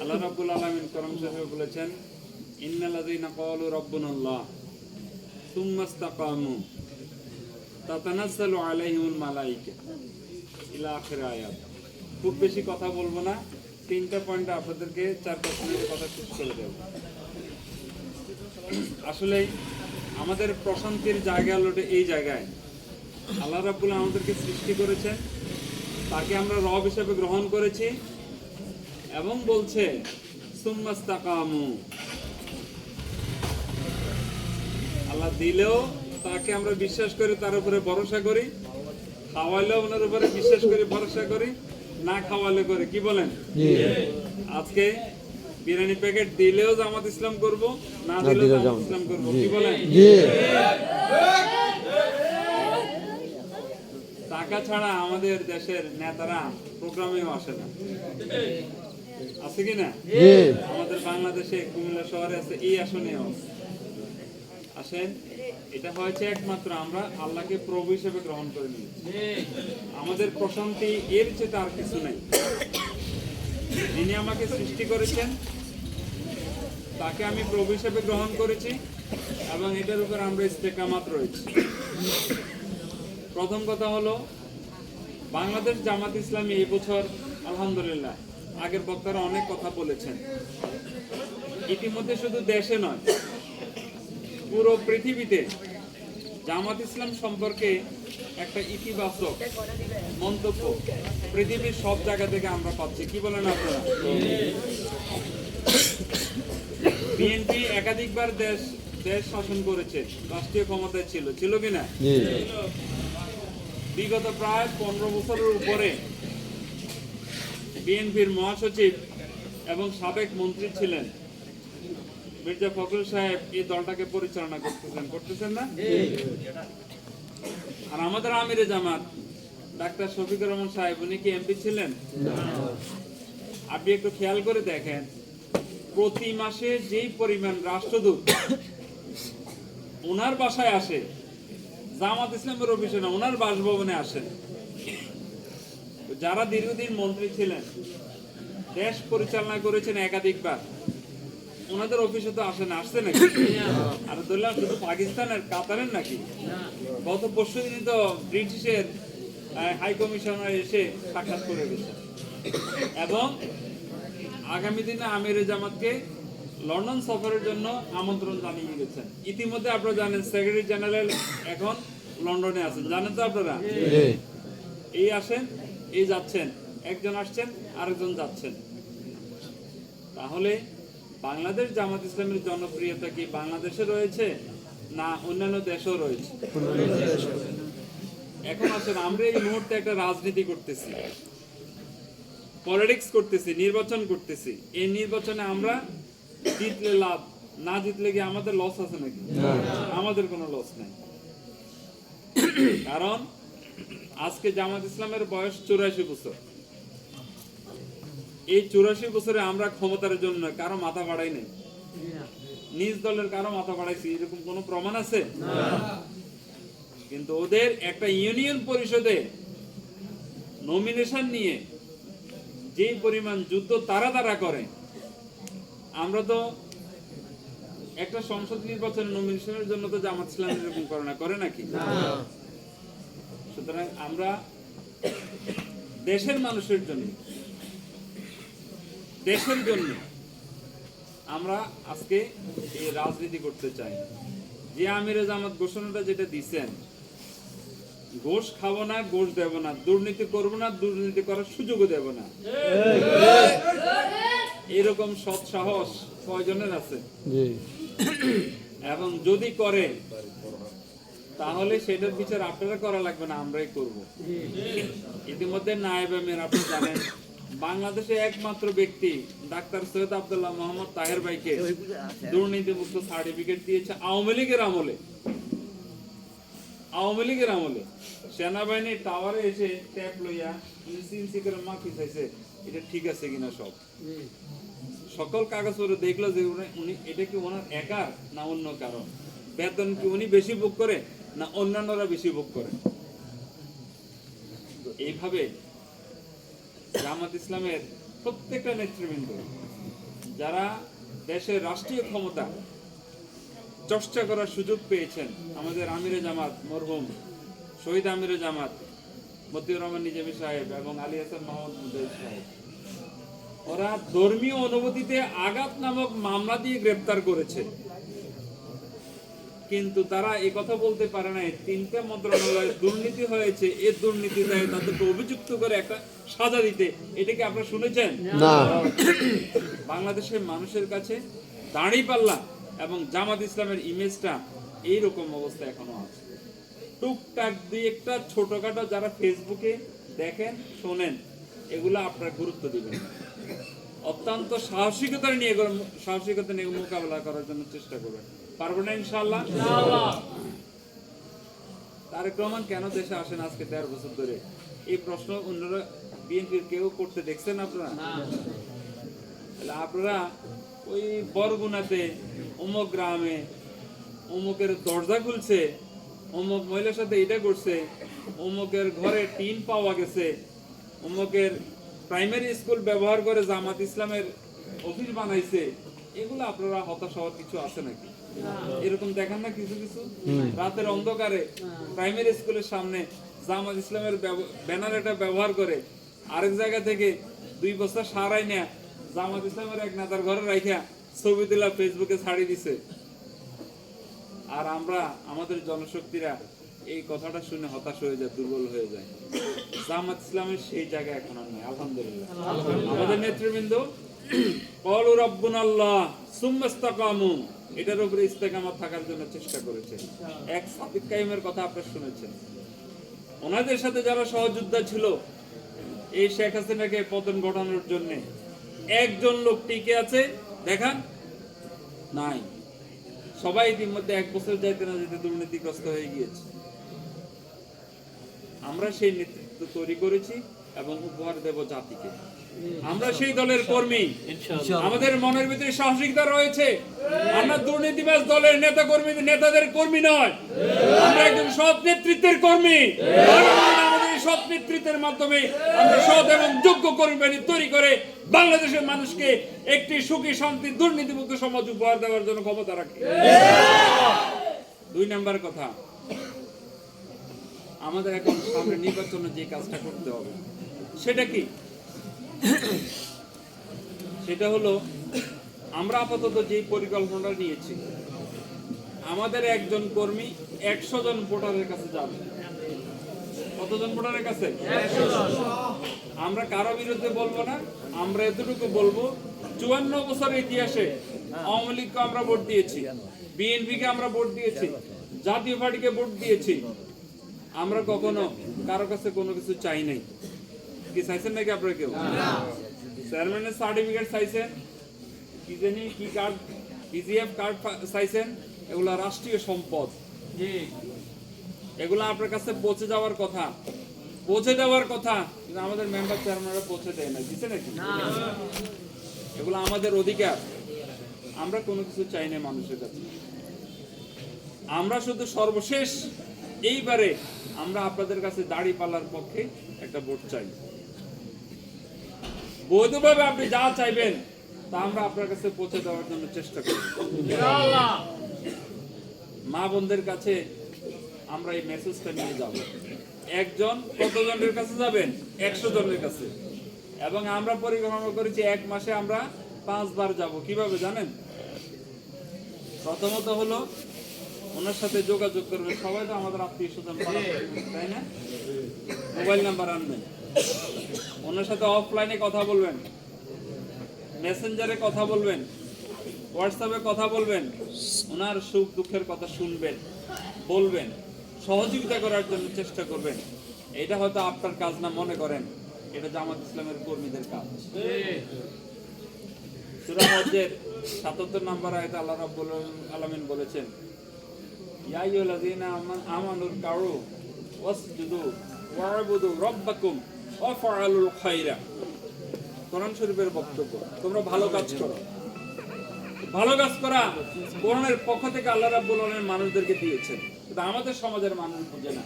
আল্লাহ রাব্বুল আলামিন করম সাহেব বলেছেন, ইন্নাল্লাযীনা ক্বালু রাব্বুনাল্লাহ সুম্মা ইসতাকামু তাতানাজ্জালু আলাইহিমুল মালায়েকা ইলা আখির আয়াত। খুব বেশি কথা বলব না, তিনটা পয়েন্টে আপনাদেরকে চার পাঁচ মিনিট কথা শেষ করে দেব। আসলে আমাদের প্রশান্তির জায়গা হলো এই জায়গায়। আল্লাহ রাব্বুল আমাদেরকে সৃষ্টি করেছেন তাকে আমরা রব হিসেবে গ্রহণ করেছি এবং বলছে সুম্মাস্তাকামু। আল্লাহ দিলেও তাকে আমরা বিশ্বাস করি তার উপরে ভরসা করি খাওয়াইলেও ওনার উপরে বিশ্বাস করি ভরসা করি না খাওয়ালে করে। কি বলেন? আজকে বিরিয়ানি প্যাকেট দিলেও জামাত ইসলাম করব না দিলেও জামাত ইসলাম করব। কি বলেন? টাকা ছাড়া আমাদের দেশের নেতারা প্রোগ্রামেও আসে না। আছে কি না? আমাদের বাংলাদেশে কুমিল্লা শহরে আছে এই আসনেও। আসেন এটা হয়েছে একমাত্র আমরা আল্লাহকে প্রভু হিসেবে গ্রহণ করে নিয়েছি আমাদের প্রশান্তি এর চেয়ে আর কিছু নাই। যিনি আমাকে সৃষ্টি করেছেন তাকে আমি প্রভু হিসেবে গ্রহণ করেছি এবং এটার উপর আমরা ইস্তেকামাত রয়েছি। প্রথম কথা হলো বাংলাদেশ জামাত ইসলামী এই বছর, আলহামদুলিল্লাহ। আগের বক্তারা অনেক কথা বলেছেন। ইতিমধ্যে শুধু দেশে নয়, পুরো পৃথিবীতে জামাত ইসলাম সম্পর্কে একটা ইতিবাচক মন্তব্য পৃথিবীর সব জায়গা থেকে আমরা পাচ্ছি। কি বলেন আপনারা? বিএনপি একাধিকবার দেশ দেশ শাসন করেছে, রাষ্ট্রীয় ক্ষমতায় ছিল। ছিল কিনা বিগত প্রায় পনেরো বছরের উপরে বিএনপির মহাসচিব এবং সাবেক মন্ত্রী ছিলেন মির্জা ফখরুল সাহেব এই দলটাকে পরিচালনা করতেছেন। করতেছেন না? আর আমাদের আমিরে জামাত ডাক্তার শফিকুর রহমান সাহেব উনি কি এমপি ছিলেন? আপনি একটু খেয়াল করে দেখেন প্রতি মাসে যেই পরিমাণ রাষ্ট্রদূত ওনার বাসায় আসে জামাত ইসলামের অফিসে না, ওনার বাসভবনে আসেন। যারা দীর্ঘদিন মন্ত্রী ছিলেন, দেশ পরিচালনা করেছেন একাধিকবার, ওনাদের অফিসে তো আসে না আসছে নাকি? আর ধরলাম শুধু পাকিস্তানের কাতারের নাকি? গত পরশু দিনই তো ব্রিটিশের হাই কমিশনার এসে সাক্ষাৎ করে গেছে এবং আগামী দিনে আমির জামাতকে লন্ডন সফরের জন্য আমন্ত্রণ জানিয়ে গেছেন ইতিমধ্যে আপনারা জানেন সেক্রেটারি জেনারেল এখন লন্ডনে আছেন। জানেন তো আপনারা? এই আসেন এই যাচ্ছেন একজন আসছেন আরেকজন যাচ্ছেন। তাহলে বাংলাদেশ জামাত ইসলামের জনপ্রিয়তা কি বাংলাদেশে রয়েছে না অন্যান্য দেশেও রয়েছে? এখন আসেন আমরা এই মুহূর্তে একটা রাজনীতি করতেছি পলিটিক্স করতেছি নির্বাচন করতেছি। এই নির্বাচনে আমরা জিতলে লাভ না জিতলে কি আমাদের লস আছে নাকি? আমাদের কোনো লস নাই। কারণ আজকে জামাত ইসলামের বয়স চুরাশি বছর। এই চুরাশি বছরে আমরা ক্ষমতার জন্য কারও মাথা বাড়াই নাই। নিজ দলের কারও মাথা বাড়াইছি এরকম কোনো প্রমাণ আছে? কিন্তু ওদের একটা ইউনিয়ন পরিষদে নমিনেশন নিয়ে যে পরিমাণ যুদ্ধ তারা তারা করে আমরা তো একটা সংসদ নির্বাচন নমিনেশনের জন্য তো জামাত ইসলাম এরকম করে না করে নাকি? সুতরাং আমরা দেশের মানুষের জন্য দেশের জন্য আমরা আজকে এই রাজনীতি করতে চাই। যে আমিরে জামাত ঘোষণাটা যেটা দিছেন ঘোষ খাব না ঘোষ দেব না দুর্নীতি করব না দুর্নীতি করার সুযোগও দেব না। এরকম সৎ সাহস কয়জনের আছে? এবং যদি করে তাহলে সেটার বিচার আপনারা করা লাগবে না আমরাই করব। ইতিমধ্যে নায়েব আমির আপনি জানেন বাংলাদেশে একমাত্র ব্যক্তি ডাক্তার সৈয়দ আব্দুল্লাহ মোহাম্মদ তাহের ভাইকে দুর্নীতিমুক্ত সার্টিফিকেট দিয়েছে আওয়ামী লীগের আমলে। আওয়ামী লীগের আমলে। সেনাবাহিনী টাওয়ারে এসে ট্যাপ লইয়া ইনসি করে মাফি চাইছে এটা ঠিক আছে কিনা সব? সকল কাগজপত্র দেখল যে উনি- উনি এটা কি ওনার একার না অন্য কারণ বেতন কি উনি বেশি বুক করে না অন্যান্যরা বেশি বুক করে? এইভাবে জামাত ইসলামের প্রত্যেকটা নেতৃবৃন্দ যারা দেশের রাষ্ট্রীয় ক্ষমতা চর্চা করার সুযোগ পেয়েছেন আমাদের আমিরে জামাত মরহুম শহীদ আমিরে জামাত মতিউর রহমান নিজামী সাহেব এবং আলী হাসান মোহাম্মদ মুজাহিদ সাহেব। ওরা ধর্মীয় অনুভূতিতে আঘাত নামক মামলা দিয়ে গ্রেপ্তার করেছে। কিন্তু তারা এই কথা বলতে পারে না তিনটা মন্ত্রণালয়ে দুর্নীতি হয়েছে এই দুর্নীতি দায়ে তাদেরকে অভিযুক্ত করে একটা সাজা দিতে। এটা কি আপনারা শুনেছেন? না। বাংলাদেশের মানুষের কাছে দাঁড়ি পাল্লা এবং জামাত ইসলামের ইমেজটা এইরকম অবস্থা এখনও আছে। টুকটাক দুই একটা ছোটখাটো যারা ফেসবুকে দেখেন শোনেন এগুলো আপনারা গুরুত্ব দিবেন। অত্যন্ত সাহসিকতা নিয়ে সাহসিকতা নিয়ে মোকাবেলা করার জন্য চেষ্টা করবেন। পারব না ইনশাল্লাহ তারেক রহমান কেন দেশে আসেন আজকে দেড় বছর ধরে? এই প্রশ্ন অন্যরা বিএনপির কেউ করতে দেখছেন আপনারা? তাহলে আপনারা ওই বরগুনাতে অমুক গ্রামে অমুকের দরজা খুলছে অমুক মহিলার সাথে এটা করছে অমুকের ঘরে টিন পাওয়া গেছে। অমুকের প্রাইমারি স্কুল ব্যবহার করে জামাত ইসলামের অফিস বানাইছে। এগুলো আপনারা হতাশ হওয়ার কিছু আছে নাকি? এরকম দেখেন না কিছু কিছু? রাতের অন্ধকারে প্রাইমারি স্কুলের সামনে জামাত ইসলামের ব্যানার এটা ব্যবহার করে। আরেক জায়গা থেকে দুই বস্তা সারাই নেয়া জামাত ইসলামের এক নেতার ঘরে রাখিয়া ছবি দিলা ফেসবুকে ছাড়ি দিছে। আর আমরা আমাদের জনশক্তিরা এই কথাটা শুনে হতাশ হয়ে যায় দুর্বল হয়ে যায়। জামাত ইসলামের সেই জায়গা এখন আর নেই আলহামদুলিল্লাহ। আমাদের নেতৃবৃন্দ কলু রব্বুন আল্লাহ সুম্মাস্তাকামু এটার উপরে ইস্তেকামত থাকার জন্য চেষ্টা করেছে এক সাদিক কাইমের কথা আপনারা শুনেছেন। ওনাদের সাথে যারা সহযোদ্ধা ছিল এই শেখ হাসিনাকে পতন ঘটানোর জন্য একজন লোক টিকে আছে দেখান নাই। সবাই ইতিমধ্যে এক বছর যাইতে না যেতে দুর্নীতিগ্রস্ত হয়ে গিয়েছে। আমরা সেই নেতৃত্ব তৈরি করেছি এবং উপহার দেব জাতিকে। আমরা সেই দলের কর্মী। আমাদের মনের ভিতরে সাহসিকতা রয়েছে। আমরা দুর্নীতিবাজ দলের নেতা কর্মী নেতাদের কর্মী নয়। আমরা একজন সৎ নেতৃত্বের কর্মী। সৎ মাধ্যমে আমরা সৎ এবং যোগ্য কর্মী তৈরি করে বাংলাদেশের মানুষকে একটি সুখী, শান্তি, দুর্নীতিমুক্ত সমাজ উপহার দেওয়ার জন্য ক্ষমতা রাখি। দুই নাম্বার কথা, আমাদের এখন সামনে নির্বাচনে যে কাজটা করতে হবে, সেটা কি? সেটা হলো, আমরা আপাতত যে পরিকল্পনাটা নিয়েছি, আমাদের একজন কর্মী একশো জন ভোটারের কাছে যাবে। কতজন ভোটারের কাছে? আমরা কারও বিরুদ্ধে বলব না, আমরা এতটুকু বলব, চুয়ান্ন বছরের ইতিহাসে আওয়ামী লীগকে আমরা ভোট দিয়েছি, বিএনপিকে আমরা ভোট দিয়েছি, জাতীয় পার্টিকে ভোট দিয়েছি। আমরা কখনো কারও কাছে কোনো কিছু চাই নাই। কি চাইছেন নাকি আপনারা কেউ? চেয়ারম্যানের সার্টিফিকেট চাইছেন, কি জানি কি কার্ড পিজিএফ কার্ড চাইছেন, এগুলা রাষ্ট্রীয় সম্পদ। এগুলো আপনার কাছে পৌঁছে যাওয়ার কথা। পৌঁছে দেওয়ার কথা কিন্তু আমাদের মেম্বার চেয়ারম্যানরা পৌঁছে দেয় না দিচ্ছে নাকি? এগুলো আমাদের অধিকার। আমরা কোনো কিছু চাই না মানুষের কাছে। আমরা শুধু সর্বশেষ এইবারে আমরা আপনাদের কাছে দাড়ি পাল্লার পক্ষে একটা ভোট চাই। বৈধভাবে আপনি যা চাইবেন তা আমরা আপনার কাছে পৌঁছে দেওয়ার জন্য চেষ্টা করি মা বোনদের কাছে আমরা এই মেসেজটা নিয়ে যাব। একজন কতজনের কাছে যাবেন? একশো জনের কাছে। এবং আমরা পরিকল্পনা করেছি, এক মাসে আমরা পাঁচবার যাব। কীভাবে জানেন? প্রথমত হলো, ওনার সাথে যোগাযোগ করবেন। সবাই তো আমাদের আত্মীয় স্বজন তাই না? মোবাইল নাম্বার আনবেন। ওনার সাথে অফলাইনে কথা বলবেন। মেসেঞ্জারে কথা বলবেন। হোয়াটসঅ্যাপে কথা বলবেন। ওনার সুখ দুঃখের কথা শুনবেন। বলবেন। সহযোগিতা করার জন্য চেষ্টা করবেন। এটা হয়তো আপনার কাজ না, মনে করেন। এটা জামাত ইসলামের কর্মীদের কাজ। সূরা 77 নম্বর আয়াতে আল্লাহ রাব্বুল আলামিন বলেছেন, ইয়া আইয়ুহাল্লাযীনা আমানুর কাউ ওয়াসজুদু ওয়া'বুদু রাব্বাকুম ওয়াফআলুল খায়রা। কোরআন শরীফের বক্তব্য, তোমরা ভালো কাজ করো। ভালো কাজ করা কোরআনের পক্ষ থেকে আল্লাহ রাব্বুল আলামিন মানুষদেরকে দিয়েছেন। কিন্তু আমাদের সমাজের মানুষ বুঝে না।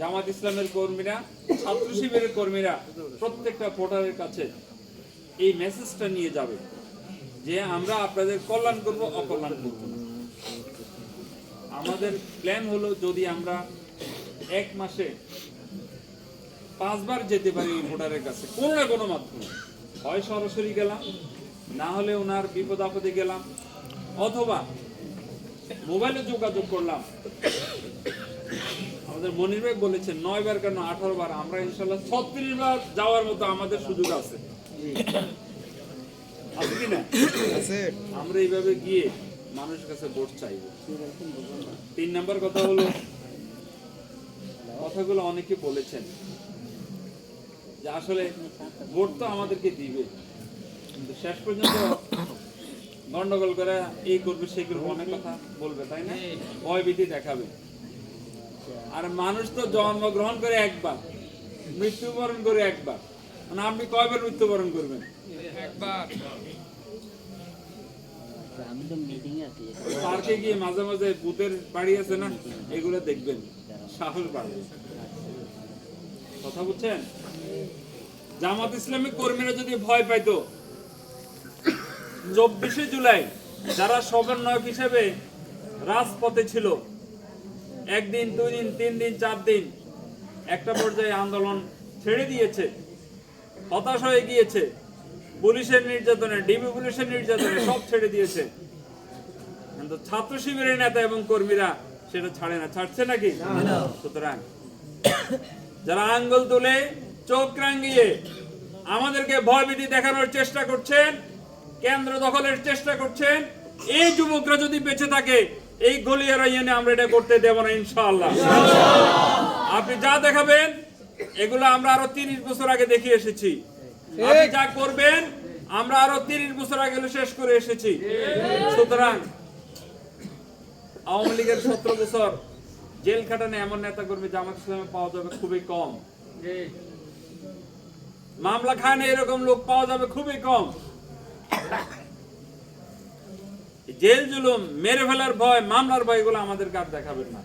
জামাত ইসলামের কর্মীরা, ছাত্র শিবিরের কর্মীরা প্রত্যেকটা ভোটারের কাছে এই মেসেজটা নিয়ে যাবে যে আমরা আপনাদের কল্যাণ করব, অকল্যাণ করব আমাদের প্ল্যান হলো যদি আমরা এক মাসে পাঁচবার যেতে পারি ওই ভোটারের কাছে, কোনো না কোনো মাধ্যমে। হয় সরাসরি গেলাম, না হলে ওনার বিপদ আপদে গেলাম, অথবা মোবাইলে যোগাযোগ করলাম। আমাদের মনির ভাই বলেছেন নয় বার কেন আঠারো বার? আমরা ইনশাল্লাহ ছত্রিশ বার যাওয়ার মতো আমাদের সুযোগ আছে। আছে কি না? আমরা এইভাবে গিয়ে মানুষের কাছে ভোট চাইব তিন নাম্বার কথা হলো কথাগুলো অনেকে বলেছেন যে আসলে ভোট তো আমাদেরকে দিবে। কিন্তু শেষ পর্যন্ত গন্ডগোল করে এই করবে সেই করবে অনেক কথা বলবে তাই না? ভয় ভীতি দেখাবে। আর মানুষ তো জন্মগ্রহণ করে একবার মৃত্যুবরণ করে একবার। মানে আপনি কয়বার মৃত্যুবরণ করবেন? আছি পার্কে গিয়ে মাঝে মাঝে ভূতের বাড়ি আছে না এগুলো দেখবেন সাহস বাড়বে। কথা বুঝছেন? জামাত ইসলামিক কর্মীরা যদি ভয় পাইতো চব্বিশে জুলাই যারা সমন্বয়ক হিসেবে রাজপথে ছিল একদিন দুই দিন তিন দিন চার দিন একটা পর্যায়ে আন্দোলন ছেড়ে দিয়েছে হতাশ হয়ে গিয়েছে পুলিশের নির্যাতনে ডিবি পুলিশের নির্যাতনে সব ছেড়ে দিয়েছে। কিন্তু ছাত্র শিবিরের নেতা এবং কর্মীরা সেটা ছাড়ে না। ছাড়ছে নাকি? সুতরাং যারা আঙ্গুল তুলে চোখ রাঙ্গিয়ে আমাদেরকে ভয়ভীতি দেখানোর চেষ্টা করছেন কেন্দ্র দখলের চেষ্টা করছেন। এই যুবকরা যদি বেঁচে থাকে এই গলিয়ারা ইউনে আমরা এটা করতে দেব না ইনশাআল্লাহ। আপনি যা দেখাবেন এগুলো আমরা আরও তিরিশ বছর আগে দেখিয়ে এসেছি। আপনি যা করবেন আমরা আরও তিরিশ বছর আগে শেষ করে এসেছি। সুতরাং আওয়ামী লীগের সতেরো বছর জেল খাটানে এমন নেতা কর্মী জামাত ইসলামে পাওয়া যাবে খুবই কম। মামলা খানে এরকম লোক পাওয়া যাবে খুবই কম। জেল জুলুম, মেরে ফেলার ভয়, মামলার ভয় এগুলো আমাদের কার দেখাবেন না।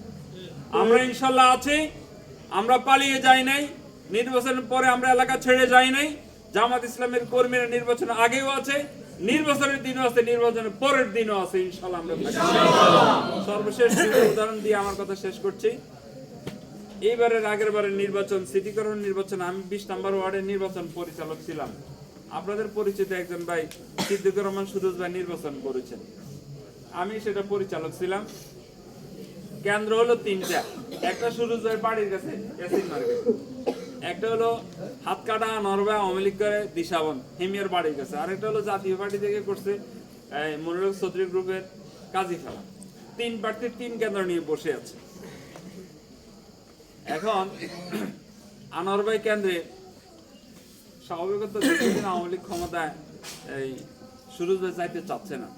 আমরা ইনশাল্লাহ আছি, আমরা পালিয়ে যাই নাই, নির্বাচনের পরে আমরা এলাকা ছেড়ে যাই নাই, জামাত ইসলামের কর্মীরা নির্বাচন আগেও আছে, নির্বাচনের দিনও আছে, নির্বাচনের পরের দিনও আছে, ইনশাল্লাহ আমরা সর্বশেষ উদাহরণ দিয়ে আমার কথা শেষ করছি। এইবারের আগের বারের নির্বাচন সিটি নির্বাচন, আমি বিশ নাম্বার ওয়ার্ডের নির্বাচন পরিচালক ছিলাম। আপনাদের পরিচিত একজন ভাই, সিদ্দিকুর রহমান সুরজ ভাই নির্বাচন করেছেন। আমি সেটা পরিচালক ছিলাম। কেন্দ্র হলো তিনটা। একটা সুরজ ভাই বাড়ির কাছে একটা হলো হাত কাটা নরবা আওয়ামী লীগ করে দিশাবন, হেমিয়ার বাড়ির কাছে। আর একটা হলো জাতীয় পার্টি থেকে করছে মনোরক চৌধুরী গ্রুপের কাজী ফেলা তিন প্রার্থীর তিন কেন্দ্র নিয়ে বসে আছে। এখন আনোয়ারবাই কেন্দ্রে স্বাভাবিকত দীর্ঘদিন আওয়ামী লীগ ক্ষমতায়, এই সুরজ ভাই যাইতে চাচ্ছে না।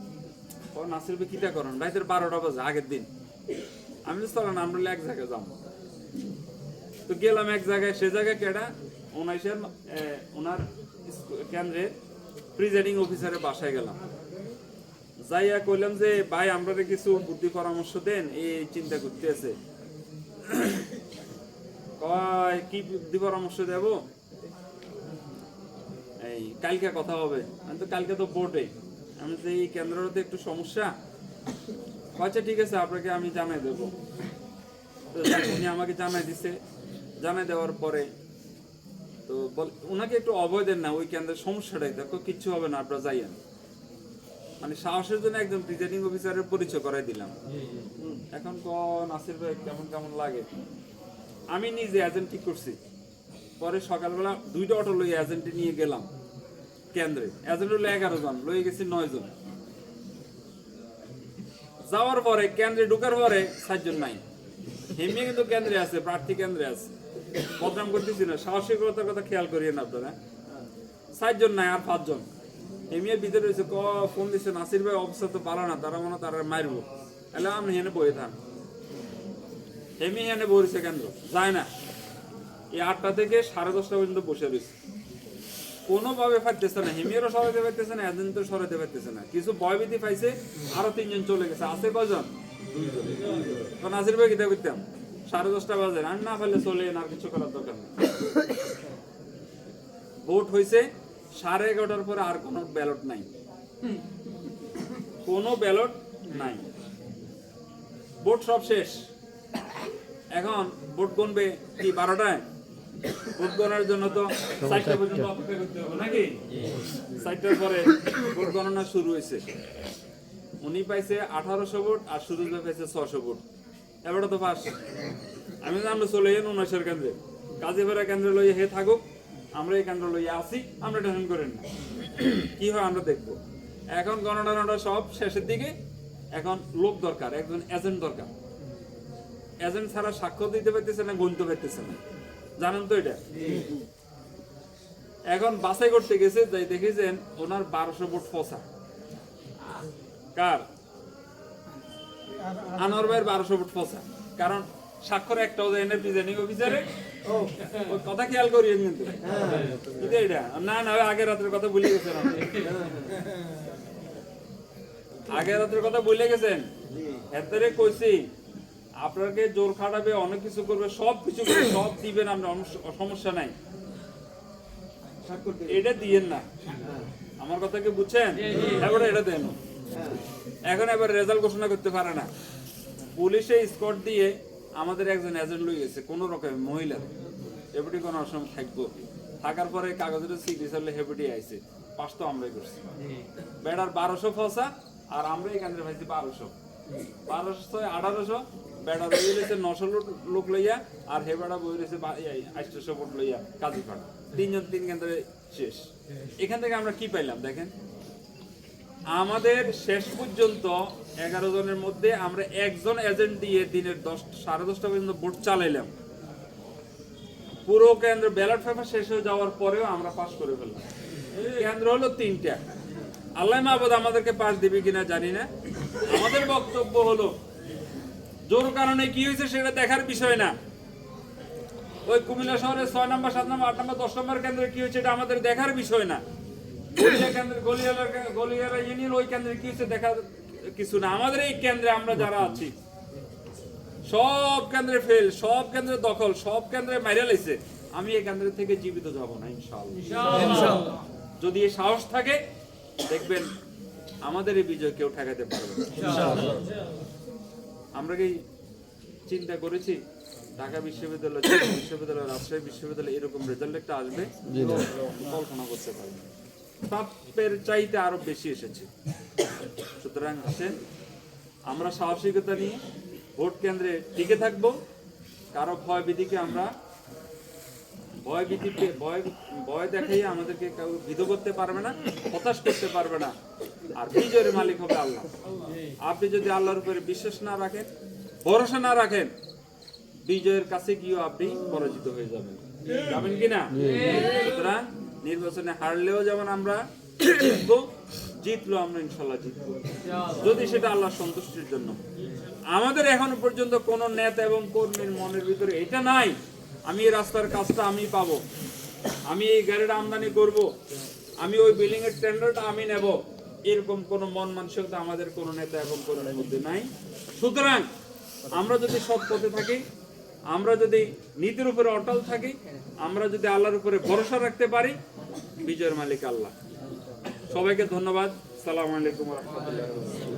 ও নাসির ভাই কিটা করেন? রাইতের বারোটা বাজে, আগের দিন। আমি চলেন, আমরা এক জায়গায় যাব। তো গেলাম এক জায়গায়, সে জায়গায় কেডা? উনাইশের ওনার কেন্দ্রে প্রিজাইডিং অফিসারের বাসায় গেলাম। যাইয়া কইলাম যে, ভাই আমরা কিছু বুদ্ধি পরামর্শ দেন, এই চিন্তা করতেছে। কয়, কি বুদ্ধি পরামর্শ দেব? এই কালকে কথা হবে। আমি তো কালকে তো বোর্ডে আমি তো এই কেন্দ্রতে একটু সমস্যা। আচ্ছা ঠিক আছে আপনাকে আমি জানাই দেবো। তো উনি আমাকে জানাই দিছে। জানাই দেওয়ার পরে তো বল ওনাকে একটু অভয় দেন না ওই কেন্দ্রের সমস্যাটাই। দেখো কিচ্ছু হবে না আপনারা যাইয়েন। মানে সাহসের জন্য একজন প্রিজাইডিং অফিসারের পরিচয় করাই দিলাম। এখন ক নাসির ভাই কেমন কেমন লাগে? আমি নিজে এজেন্ট ঠিক করছি? পরে সকালবেলা দুইটা অটো লই এজেন্টে নিয়ে গেলাম, কেন্দ্রে। এজেন্ট হলো এগারো জন লই গেছি নয় জন। যাওয়ার পরে কেন্দ্রে ঢুকার পরে সাতজন নাই। হেমিয়ে কিন্তু কেন্দ্রে আছে, প্রার্থী কেন্দ্রে আছে। বদনাম করতেছি না, সাহসিকতার কথা খেয়াল করিয়েন আপনারা। সাতজন নাই, আর পাঁচজন। হেমিয়ে ভিতরে রয়েছে, ক, ফোন দিচ্ছে নাসির ভাই, অবস্থা তো ভালো না, তারা মনে তারা মারবো। আমি হেনে বয়ে থাক। হেমি হেনে বসেছে কেন্দ্র, যায় না। এই আটটা থেকে সাড়ে দশটা পর্যন্ত বসে রয়েছে। কোনোভাবে পারতেছে না হিমিয়ারও সরাইতে পারতেছে না এজেন্টও সরাইতে পারতেছে না। কিছু ভয়ভীতি পাইছে, আরও তিনজন চলে গেছে। আছে কজন? তো নাসির ভাই কিতা করতাম? সাড়ে দশটা বাজে, আর না পারলে চলে আর কিছু করার দরকার নেই। ভোট হয়েছে সাড়ে এগারোটার পরে আর কোনো ব্যালট নাই। কোনো ব্যালট নাই। ভোট সব শেষ। এখন ভোট গণবে কি বারোটায়? ভোট জন্য তো চারটা পর্যন্ত অপেক্ষা করতে হবে নাকি? চারটার পরে ভোট গণনা শুরু হয়েছে। উনি পাইছে আঠারোশো ভোট আর সুরজ ভাই পাইছে ছশো ভোট। তো পাস। আমি আমরা চলে উনৈশের কেন্দ্রে। কেন্দ্রে লইয়া হে থাকুক আমরা এই কেন্দ্র লইয়া আসি আমরা টেনশন করেন না। কি হয় আমরা দেখব। এখন গণনা সব শেষের দিকে এখন লোক দরকার একজন এজেন্ট দরকার। এজেন্ট ছাড়া স্বাক্ষর দিতে পারতেছে না গুনতে পারতেছে না। জানেন তো এটা? এখন বাছাই করতে গেছে যাই দেখেছেন ওনার বারোশো ভোট ফসা। কার? আনোয়ার ভাইয়ের বারোশো ফুট ফসা। কারণ স্বাক্ষর একটাও দেয় না প্রিজাইনিং অফিসারে কথা খেয়াল করিয়েন কিন্তু এটা না না আগের রাতের কথা ভুলে গেছেন আগের রাতের কথা ভুলে গেছেন? এতে কইছি আপনাকে জোর খাটাবে অনেক কিছু করবে সব কিছু করবে সব দিবেন অনস- সমস্যা নাই। এটা দিয়েন না। আমার কথা কি বুঝছেন? এবারে এটা দেন। এখন এবার রেজাল্ট ঘোষণা করতে পারে না। পুলিশে স্কট দিয়ে আমাদের একজন এজেন্ট লই গেছে কোন রকম মহিলা। এবারে কোন অসম থাকব। থাকার পরে কাগজের সিগনেচার হেবুটি আইছে। পাস তো আমরাই করছি। বেড়ার বারোশো ফসা আর আমরা এখান পাইছি বারোশো। বারোশো আঠারোশো বেড়া বই রয়েছে নশো লোক- লইয়া, আর হে বেড়া বই রয়েছে আষ্টশো ফুট লইয়া কাজী পাড়া তিনজন তিন কেন্দ্রে শেষ। এখান থেকে আমরা কি পাইলাম, দেখেন? আমাদের শেষ পর্যন্ত এগারো জনের মধ্যে আমরা একজন এজেন্ট দিয়ে দিনের দশ সাড়ে দশটা পর্যন্ত ভোট চালাইলাম। পুরো কেন্দ্র ব্যালট পেপার শেষ হয়ে যাওয়ার পরেও আমরা পাস করে ফেললাম। কেন্দ্র হলো তিনটা। আল্লাহ মাহবুদ আমাদেরকে পাশ দিবে কিনা জানি না। আমাদের বক্তব্য হলো জোর কারণে কি হয়েছে সেটা দেখার বিষয় না। ওই কুমিল্লা শহরে ছয় নম্বর সাত নম্বর আট নম্বর দশ নম্বর কেন্দ্রে কি হয়েছে এটা আমাদের দেখার বিষয় না। গলিয়া গলিয়ালা গলিয়ালা ইউনিয়ন ওই কেন্দ্রে কি হয়েছে দেখার কিছু না। আমাদের এই কেন্দ্রে আমরা যারা আছি সব কেন্দ্রে ফেল সব কেন্দ্রে দখল সব কেন্দ্রে মাইরা লাইছে। আমি এই কেন্দ্র থেকে জীবিত যাব না ইনশাআল্লাহ। যদি এই সাহস থাকে দেখবেন আমাদের এই বিজয় কেউ ঠেকাতে পারবে না। আমরা কি চিন্তা করেছি ঢাকা বিশ্ববিদ্যালয় বিশ্ববিদ্যালয় রাজশাহী বিশ্ববিদ্যালয় এরকম রেজাল্ট একটা আসবে কল্পনা করতে পারবে। প্রাপ্যের চাইতে আরও বেশি এসেছে। সুতরাং আসেন আমরা সাহসিকতা নিয়ে ভোট কেন্দ্রে টিকে থাকব। কারও ভয় বিধিকে আমরা ভয় পে- ভয় ভয় দেখাই আমাদেরকে কেউ ভীত করতে পারবে না হতাশ করতে পারবে না। আর বিজয়ের মালিক হবে আল্লাহ। আপনি যদি আল্লাহর উপরে বিশ্বাস না রাখেন, ভরসা না রাখেন, বিজয়ের কাছে গিয়েও আপনি পরাজিত হয়ে যাবেন। যাবেন কি না? সুতরাং নির্বাচনে হারলেও যেমন আমরা জিতবো জিতলো আমরা ইনশাল্লাহ জিতবো। যদি সেটা আল্লাহ সন্তুষ্টির জন্য। আমাদের এখন পর্যন্ত কোন নেতা এবং কর্মীর মনের ভিতরে এটা নাই, আমি এই রাস্তার কাজটা আমি পাবো, আমি এই গাড়িটা আমদানি করব, আমি ওই বিল্ডিং এর টেন্ডারটা আমি নেব। এরকম কোন মন মানসিকতা আমাদের কোন নেতা এবং কোনো মধ্যে নাই। সুতরাং আমরা যদি সৎ পথে থাকি, আমরা যদি নীতির উপরে অটল থাকি, আমরা যদি আল্লাহর উপরে ভরসা রাখতে পারি, বিজয়ের মালিক আল্লাহ। সবাইকে ধন্যবাদ। সালাম আলাইকুম রহমতুল্লাহ